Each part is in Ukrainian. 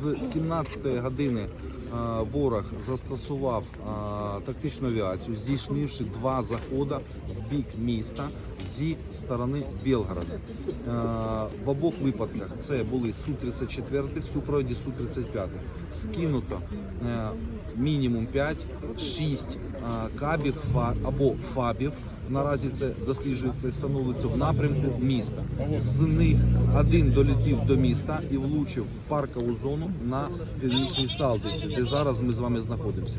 з 17 години е, ворог застосував е, тактичну авіацію, здійснивши два заходи в бік міста зі сторони Білгорода. Е, В обох випадках це були Су-34 в супроводі Су-35. Скинуто мінімум 5-6 кабів або фабів. Наразі це досліджується і встановлюється в напрямку міста. З них один долетів до міста і влучив в паркову зону на північній Салтиці, де зараз ми з вами знаходимося.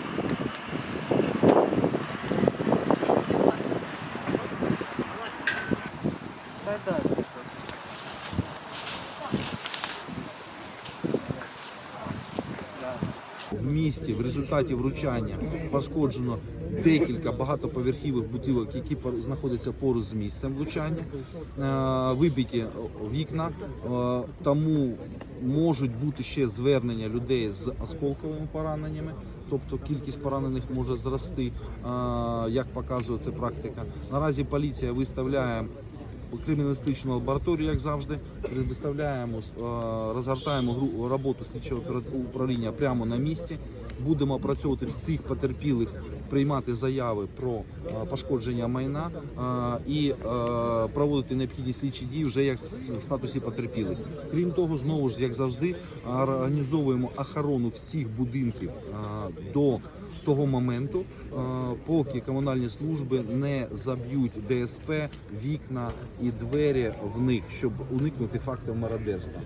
В місті в результаті вручання пошкоджено декілька багатоповерхівих будівок, які знаходяться поруч з місцем влучання, Е, вибиті вікна, е, тому можуть бути ще звернення людей з осколковими пораненнями. Тобто кількість поранених може зрости, е, як показує це практика. Наразі поліція виставляє криміналістичну лабораторію, як завжди, виставляємо, е, розгортаємо гру- роботу слідчого управління прямо на місці. Будемо опрацьовувати всіх потерпілих, приймати заяви про е, пошкодження майна е, і проводити необхідні слідчі дії вже як в статусі потерпілих. Крім того, знову ж як завжди, організовуємо охорону всіх будинків до того моменту, е, поки комунальні служби не заб'ють ДСП, вікна і двері в них, щоб уникнути фактів мародерства.